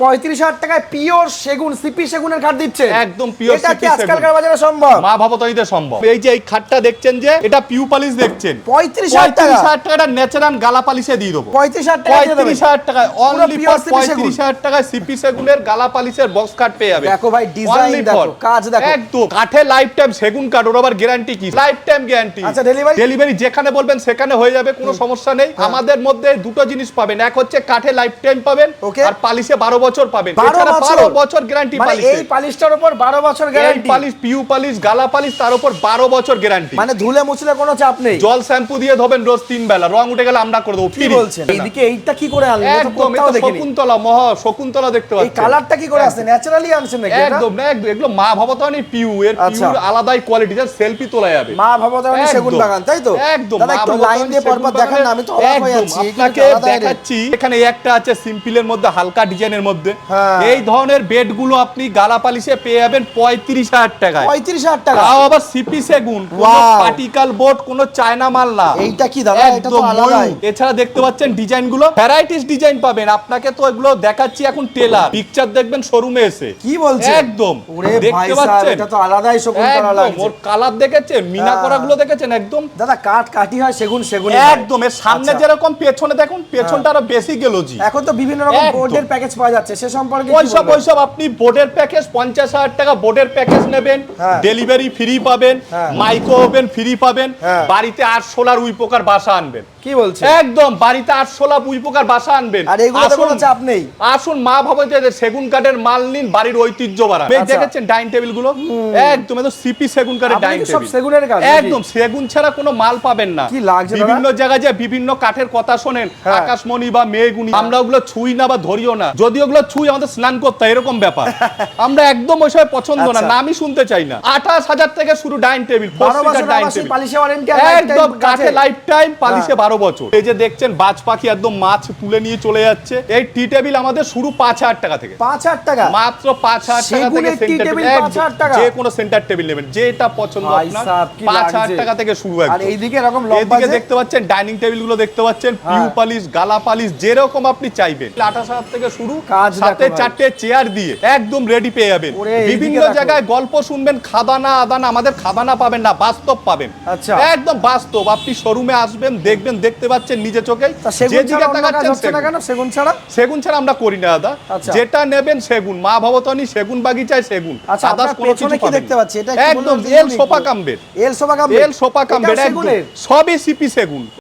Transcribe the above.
পঁয়ত্রিশ হাজার টাকায় পিওর সেগুন সিপি সেগুনের কাঠ দিচ্ছে। একদম pure এটা কি আজকালকার বাজারে সম্ভব? মা ভবতনীতে সম্ভব। এই যে এই খাটটা দেখছেন যে এটা পিউ পালিশ দেখছেন। পঁয়ত্রিশ হাজার টাকা। হাজার টাকাটা ন্যাচারাল গালা পালিশে দিয়ে দেবো। পঁয়ত্রিশ হাজার টাকা পঁয়ত্রিশ হাজার টাকায় অনলি ফর পঁয়ত্রিশ হাজার টাকায় সিপি সেগুনের গালা পালিশের বক্স কাট পেয়ে যাবে। দেখো ভাই, Only দেখো, কাজ দেখো। একদম। কাঠে লাইফ টাইম সেগুন কাঠ ওর আবার গ্যারান্টি কি? লাইফ টাইম গ্যারান্টি আচ্ছা, delivery? ডেলিভারি যেখানে বলবেন সেখানে হয়ে যাবে কোনো সমস্যা নেই। আমাদের মধ্যে দুটো জিনিস পাবেন। এক হচ্ছে কাঠে লাইফ টাইম পাবেন. আর পালিশে বারো বছর পাবেন। বারো এছাড়া বছর? বারো বছর। গ্যারান্টি মানে এই পালিশটার উপর বারো বছর guarantee polish P U polish গালা পালিশ তার উপর বারো বছর গ্যারান্টি মানে ধুলে মুছলে কোনো চাপ নেই। জল শ্যাম্পু দিয়ে ধোবেন রোজ তিন বেলা। রং উঠে গেলে আমরা করে দেবো কি বলছেন? এইদিকে এইটা কি করে আনলেন? একদম এটা শকুন্তলা মহা শকুন্তলা দেখতে পাচ্ছেন। এই কালারটা কি করে আসছে? ন্যাচারালি আনছেন নাকি একদম না একদম। এগুলো মা ভবতানি পিউ এর আচ্ছা। পিউর আলাদাই কোয়ালিটি যা সেলফি তোলা যাবে। মা ভবতারণী সেগুন বাগান তাই তো? একদম দাদা একটু লাইন দিয়ে পরপর দেখান আমি তো অবাক হয়ে যাচ্ছি। আপনাকে? দেখাচ্ছি এখানে একটা আছে সিম্পলের মধ্যে হালকা ডিজাইনের মধ্যে হ্যাঁ। এই ধরনের বেডগুলো আপনি গালা পালিশে পেয়ে যাবেন পঁয়ত্রিশ হাজার টাকায়। পঁয়ত্রিশ হাজার টাকা। তাও আবার সিপি সেগুন পার্টিকাল বোর্ড কোনো চায়না মাল না এইটা কি দাদা? এটা তো এছাড়া দেখতে পাচ্ছেন ডিজাইনগুলো ভ্যারাইটিস ডিজাইন পাবেন। আপনাকে তো এগুলো দেখাচ্ছি এখন টেলার পিকচার দেখবেন শোরুমে এসে। কি বলছেন? একদম। দেখতে পাচ্ছেন? এটা তো আলাদাই লাগছে। ওর কালার দেখেছেন? মিনা হ্যাঁ। করা গুলো দেখেছেন? একদম। দাদা কাঠ কাটি হয় সেগুন সেগুন একদম। এর সামনে আচ্ছা। যেরকম পেছনে দেখুন পেছনটা আরও বেশি গেলোজি এখন তো বিভিন্ন রকম। বোর্ডের প্যাকেজ পাওয়া যাচ্ছে। সে সম্পর্কে পয়সা পয়সা আপনি বোর্ডের প্যাকেজ পঞ্চাশ হাজার টাকা বোর্ডের প্যাকেজ নেবেন হ্যাঁ। ডেলিভারি ফ্রি পাবেন হ্যাঁ। মাইক্রো ওভেন ফ্রি পাবেন হ্যাঁ। বাড়িতে আর সোলার উইপোকার বাসা আনবেন কি বলছেন একদম বাড়িতে বাসা আনবেন। আর এগুলোতে কোনো চাপ নেই। আসুন মা ভবতে সেগুন কাঠের মাল নিন বাড়ির ঐতিহ্য বাড়ান। এই আচ্ছা। দেখেছেন ডাইনিং টেবিলগুলো একদম একদম সিপি সেগুন কাঠের ডাইনিং কি সব সেগুনের কাজ একদম সেগুন ছাড়া কোনো মাল পাবেন না। কি লাগছে বিভিন্ন জায়গায় যে বিভিন্ন কাঠের কথা শোনেন হ্যাঁ। আকাশমণি বা মেঘুনি আমরা ওগুলো ছুঁই না বা ধরিও না। যদি ওগুলো ছুঁই আমাদের স্নান করতে এরকম ব্যাপার। আমরা একদম ওই সময় পছন্দ না আচ্ছা। নামই শুনতে চাই না। আঠাশ হাজার থেকে শুরু ডাইনিং টেবিল ওয়ারেন্টি আর একদম কাঠে লাইফ টাইম পালিশে হ্যাঁ। বারো বছর। এই যে দেখছেন বাজ পাখি একদম মাছ তুলে নিয়ে চলে যাচ্ছে। এই টি টেবিল আমাদের শুরু পাঁচ হাজার টাকা থেকে। পাঁচ হাজার টাকা? মাত্র পাঁচ হাজার টাকা থেকে সেন্টার টেবিল? যে কোনো সেন্টার টেবিল নেবেন যেটা পছন্দ আপনার পাঁচ হাজার টাকা থেকে শুরু আর এইদিকে এরকম যে- দেখতে পাচ্ছেন ডাইনিং টেবিলগুলো দেখতে পাচ্ছেন। পিউ পালিশ গালা পালিশ যেরকম আপনি চাইবেন। আঠাশ হাজার থেকে শুরু কাজ সাথে চারটে চেয়ার দিয়ে একদম রেডি পেয়ে যাবেন। বিভিন্ন জায়গায় গল্প শুনবেন খাদানা আদানা আমাদের খাদানা পাবেন না বাস্তব পাবেন। আচ্ছা। একদম বাস্তব আপনি শোরুমে আসবেন দেখবেন দেখতে পাচ্ছেন নিজে চোখে যে কাজ হচ্ছে না কেন? সেগুন। ছাড়া? সেগুন ছাড়া আমরা করি না দাদা। আচ্ছা। যেটা নেবেন সেগুন। মা ভবতনী সেগুন বাগিচায় সেগুন। আদার্স কোনো কিছু কি দেখতে পাচ্ছি? এটা একদম L sofa. কাম্বের। L sofa cum L sofa কাম্বের একদম। সবই সিপি সেগুন।